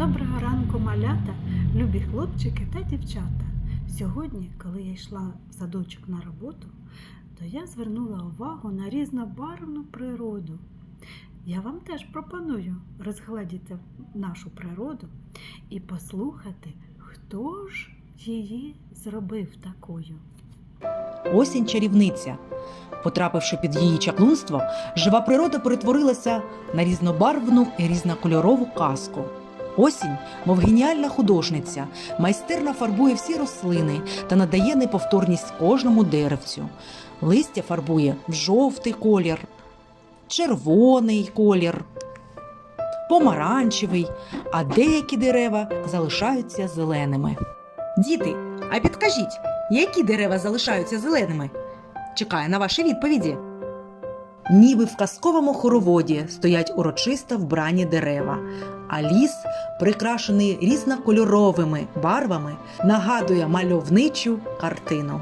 Доброго ранку, малята, любі хлопчики та дівчата. Сьогодні, коли я йшла в садочок на роботу, то я звернула увагу на різнобарвну природу. Я вам теж пропоную розгледіти нашу природу і послухати, хто ж її зробив такою. Осінь чарівниця. Потрапивши під її чаклунство, жива природа перетворилася на різнобарвну і різнокольорову казку. Осінь, мов геніальна художниця, майстерно фарбує всі рослини та надає неповторність кожному деревцю. Листя фарбує в жовтий колір, червоний колір, помаранчевий, а деякі дерева залишаються зеленими. Діти, а підкажіть, які дерева залишаються зеленими? Чекаю на ваші відповіді. Ніби в казковому хороводі стоять урочисто вбрані дерева, а ліс, прикрашений різнокольоровими барвами, нагадує мальовничу картину.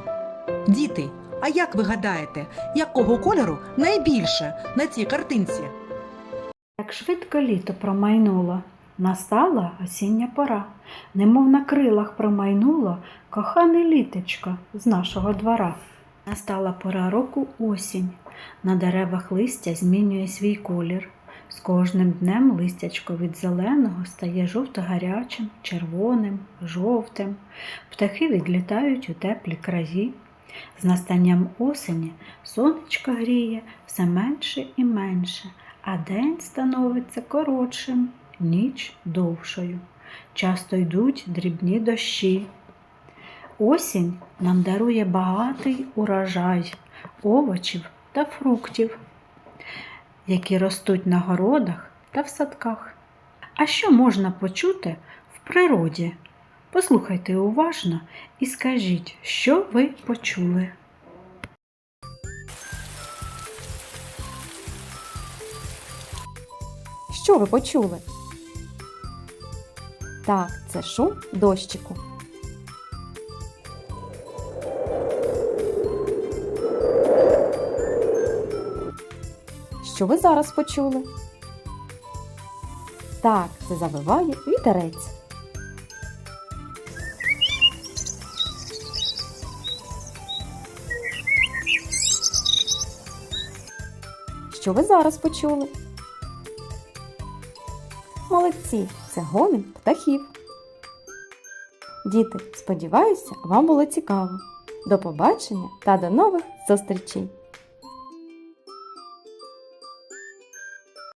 Діти, а як ви гадаєте, якого кольору найбільше на цій картинці? Як швидко літо промайнуло, настала осіння пора, немов на крилах промайнуло кохане літечко з нашого двора. Настала пора року осінь. На деревах листя змінює свій колір. З кожним днем листячко від зеленого стає жовто-гарячим, червоним, жовтим. Птахи відлітають у теплі краї. З настанням осені сонечко гріє все менше і менше, а день становиться коротшим, ніч довшою. Часто йдуть дрібні дощі. Осінь нам дарує багатий урожай овочів та фруктів, які ростуть на городах та в садках. А що можна почути в природі? Послухайте уважно і скажіть, що ви почули. Що ви почули? Так, це шум дощику. Що ви зараз почули? Так, це завиває вітерець. Що ви зараз почули? Молодці, це гомін птахів. Діти, сподіваюся, вам було цікаво. До побачення та до нових зустрічей!